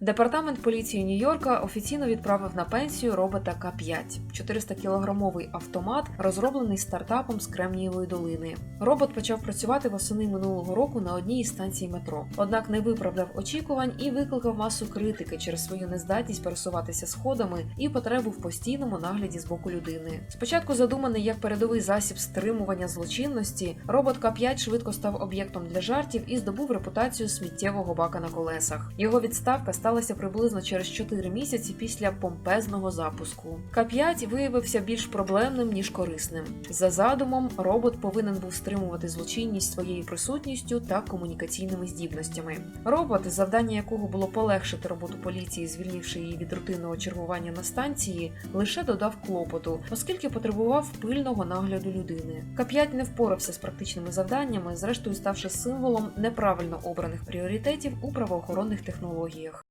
Департамент поліції Нью-Йорка офіційно відправив на пенсію робота К5 400-кілограмовий автомат, розроблений стартапом з Кремнієвої долини. Робот почав працювати восени минулого року на одній із станцій метро, однак не виправдав очікувань і викликав масу критики через свою нездатність пересуватися сходами і потребу в постійному нагляді з боку людини. Спочатку задуманий як передовий засіб стримування злочинності, робот К5 швидко став об'єктом для жартів і здобув репутацію сміттєвого бака на колесах. Його відставка сталася приблизно через 4 місяці після помпезного запуску. К5 виявився більш проблемним ніж корисним. За задумом, робот повинен був стримувати злочинність своєю присутністю та комунікаційними здібностями. Робот, завдання якого було полегшити роботу поліції, звільнивши її від рутинного чергування на станції, лише додав клопоту, оскільки потребував пильного нагляду людини. К5 не впорався з практичними завданнями, зрештою ставши символом неправильно обраних пріоритетів у правоохоронних технологіях.